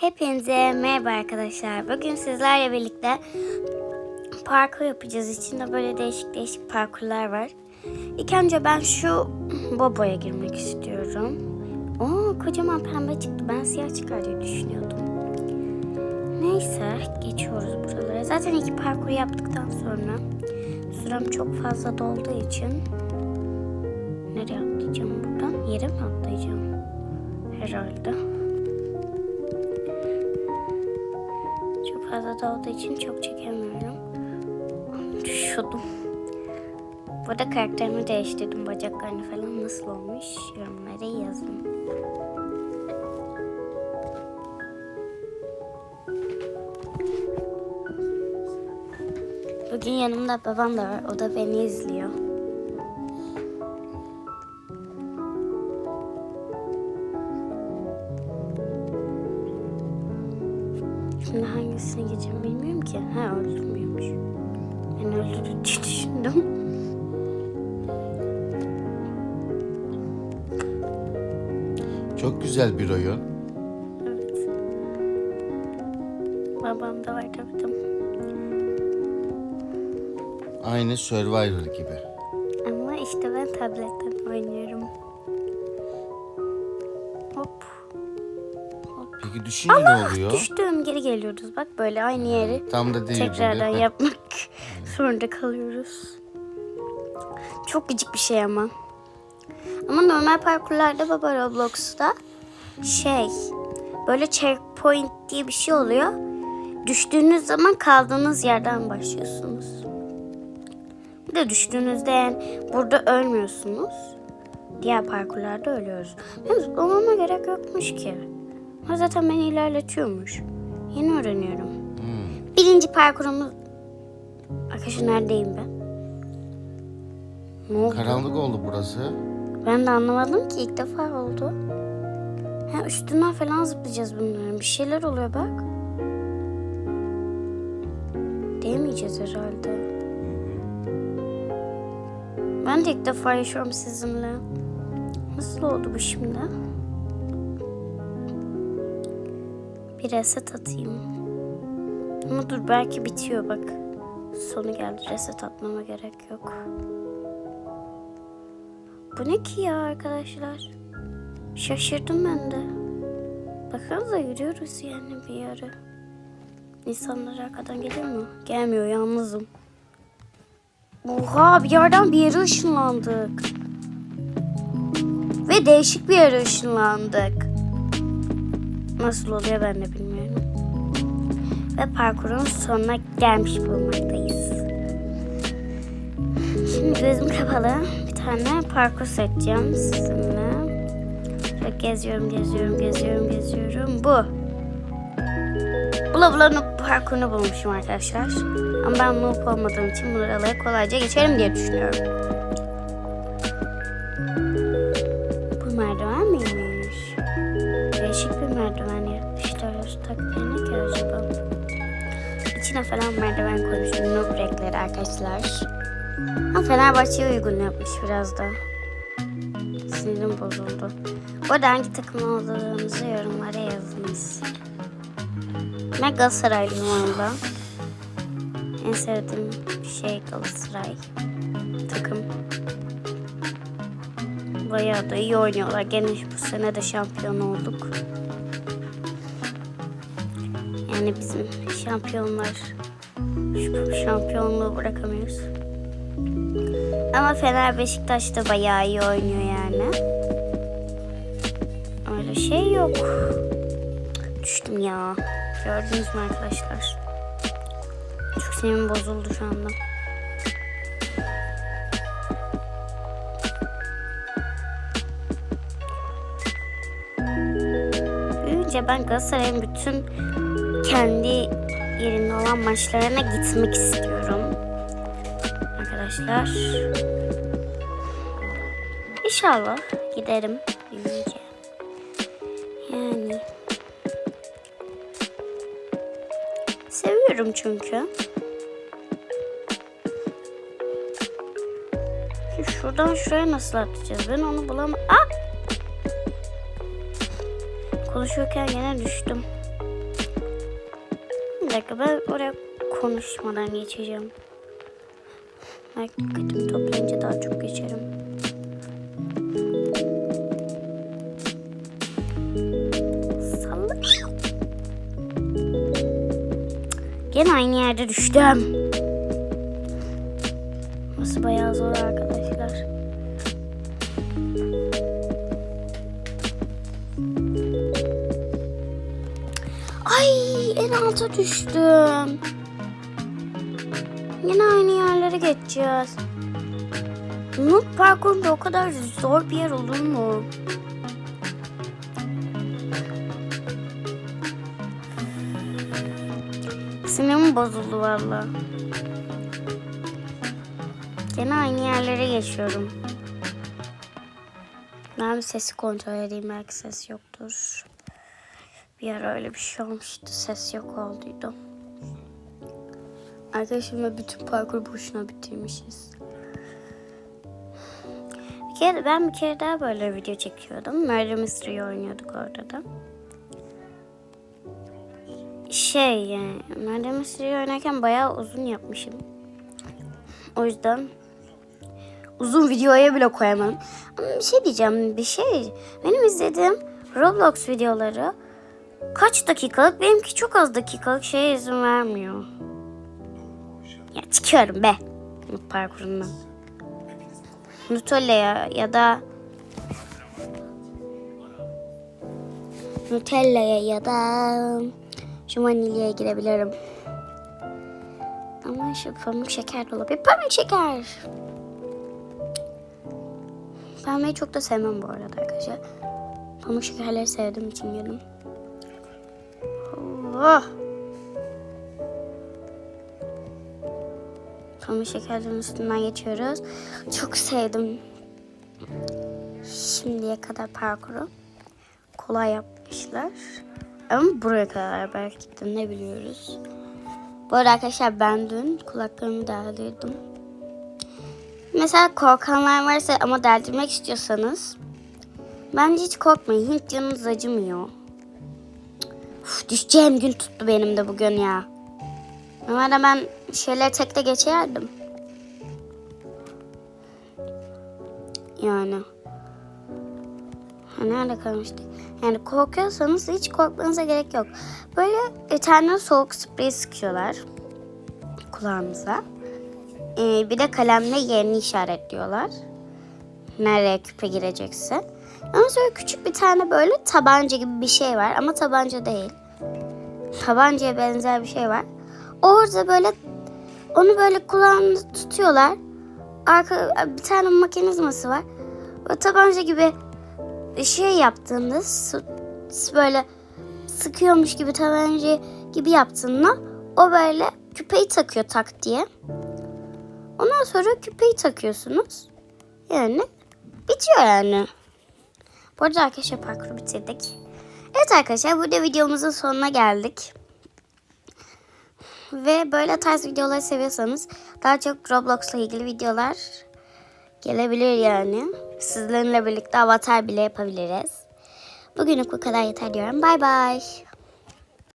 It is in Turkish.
Hepinize merhaba arkadaşlar. Bugün sizlerle birlikte parkur yapacağız. İçinde böyle değişik değişik parkurlar var. İlk önce ben şu boboya girmek istiyorum. Oo kocaman pembe çıktı. Ben siyah çıkar diye düşünüyordum. Neyse geçiyoruz buralara. Zaten iki parkur yaptıktan sonra sürem çok fazla dolduğu için nereye atlayacağım buradan? Yere mi atlayacağım? Herhalde. Fazla dolduğu için çok çekemiyorum. Düşüyordum. Burada karakterimi değiştirdim. Bacaklarını falan nasıl olmuş yorumlara yazın. Bugün yanımda babam da var. O da beni izliyor. Düşündüm. Çok güzel bir oyun. Evet. Babam da de. Aynı Survivor gibi. Ama işte ben tabletten oynuyorum. Hop. Peki düşünce ne oluyor? Düştüm geri geliyoruz. Bak böyle aynı yeri Tam da değil tekrardan böyle. yapmak zorunda kalıyoruz. Çok gıcık bir şey ama. Ama normal parkurlarda baba Roblox'ta şey böyle checkpoint diye bir şey oluyor. Düştüğünüz zaman kaldığınız yerden başlıyorsunuz. Bir de düştüğünüzde yani burada ölmüyorsunuz. Diğer parkurlarda ölüyoruz. Hem zıplamama gerek yokmuş ki. O zaten beni ilerletiyormuş. Yeni öğreniyorum. Birinci parkurumuz... Arkadaşlar neredeyim ben? Ne oldu? Karanlık oldu burası. Ben de anlamadım ki ilk defa oldu. Ha üstünden falan zıplayacağız bunların. Bir şeyler oluyor bak. Değmeyeceğiz herhalde. Ben de ilk defa yaşıyorum sizinle. Nasıl oldu bu şimdi? Bir reset atayım. Ama dur belki bitiyor bak. Sonu geldi reset atmama gerek yok. Bu ne ki ya arkadaşlar? Şaşırdım ben de. Baksanıza yürüyoruz yani bir yere. İnsanlar arkadan geliyor mu? Gelmiyor yalnızım. Oha bir yerden bir yere ışınlandık. Ve değişik bir yere ışınlandık. Nasıl oluyor ben de bilmiyorum. Ve parkurun sonuna gelmiş bulunmaktayız. Şimdi gözüm kapalı tane parkur seçeceğim sizinle. Şöyle geziyorum, geziyorum, geziyorum, geziyorum. Bu. Bula bula noob parkurunu bulmuşum arkadaşlar. Ama ben noob olmadığım için buraları kolayca geçerim diye düşünüyorum. Bu merdiven miymiş? Değişik bir merdiven yapmışlar. Taktiği ne ki acaba? İçine falan merdiven koymuşum. Noob renkleri arkadaşlar. Ama Fenerbahçe'ye uygun yapmış biraz da. Sinirim bozuldu. Bu arada hangi takım olduğunuzu yorumlara yazınız. Ben Galatasaraylıyım valla. En sevdiğim şey Galatasaray. Takım. Bayağı da iyi oynuyorlar. Gene bu sene de şampiyon olduk. Yani bizim şampiyonlar şu şampiyonluğu bırakamıyoruz. Ama Fener Beşiktaş da bayağı iyi oynuyor yani. Öyle şey yok. Düştüm ya. Gördünüz mü arkadaşlar? Çok sinirim bozuldu şu anda. Büyüyünce ben Galatasaray'ın bütün kendi yerinde olan maçlarına gitmek istiyorum arkadaşlar. İnşallah giderim. Yani seviyorum çünkü. Şimdi Şuradan şuraya nasıl atlayacağız? Ben onu bulamam. Ah! Konuşurken yine düştüm. Bir dakika ben oraya konuşmadan geçeceğim. Belki dikkatimi toplayınca daha çok geçerim. Salla. Gene aynı yerde düştüm. Burası bayağı zor arkadaşlar. Ay en alta düştüm. Yine aynı yerlere geçeceğiz. Noob parkurunda o kadar zor bir yer olur mu? Sinirim bozuldu valla. Gene aynı yerlere geçiyorum. Ben bir sesi kontrol edeyim belki ses yoktur. Bir ara öyle bir şey olmuştu. Ses yok olduydu. Arkadaşımla bütün parkur boşuna bitirmişiz. Bir kere, ben bir kere daha böyle video çekiyordum. Murder Mystery oynuyorduk orada da. Şey yani Murder Mystery oynarken bayağı uzun yapmışım. O yüzden uzun videoya bile koyamam. Ama bir şey diyeceğim bir şey. Benim izlediğim Roblox videoları kaç dakikalık? Benimki çok az dakikalık şeye izin vermiyor. Ya çıkıyorum be. Parkurundan. Nutella ya, ya da Nutella'ya ya da şu vanilyaya girebilirim. Ama şu pamuk şeker de olabilir. Pamuk şeker. Pembeyi çok da sevmem bu arada arkadaşlar. Pamuk şekerleri sevdiğim için yedim. Allah. Pamuk şekerlerin üstünden geçiyoruz. Çok sevdim. Şimdiye kadar parkuru. Kolay yapmışlar. Ama buraya kadar belki de ne biliyoruz. Bu arada arkadaşlar ben dün kulaklarımı deldirdim. Mesela korkanlar varsa ama deldirmek istiyorsanız bence hiç korkmayın. Hiç canınız acımıyor. Uf, düşeceğim gün tuttu benim de bugün ya. Normalde ben şeyler tekte geçerdim. Yani. Ha, nerede kalmıştık? Yani korkuyorsanız hiç korkmanıza gerek yok. Böyle bir tane soğuk sprey sıkıyorlar kulağınıza. Ee, bir de kalemle yerini işaretliyorlar. Nereye küpe girecekse. Ama sonra küçük bir tane böyle tabanca gibi bir şey var ama tabanca değil. Tabancaya benzer bir şey var. Orada böyle onu böyle kulağında tutuyorlar. Arka bir tane mekanizması var. O tabanca gibi şey yaptığında böyle sıkıyormuş gibi tabanca gibi yaptığında o böyle küpeyi takıyor tak diye. Ondan sonra küpeyi takıyorsunuz. Yani bitiyor yani. Bu arada arkadaşlar parkuru bitirdik. Evet arkadaşlar burada videomuzun sonuna geldik. Ve böyle tarz videoları seviyorsanız daha çok Roblox'la ilgili videolar gelebilir yani. Sizlerle birlikte avatar bile yapabiliriz. Bugünlük bu kadar yeter diyorum. Bay bay.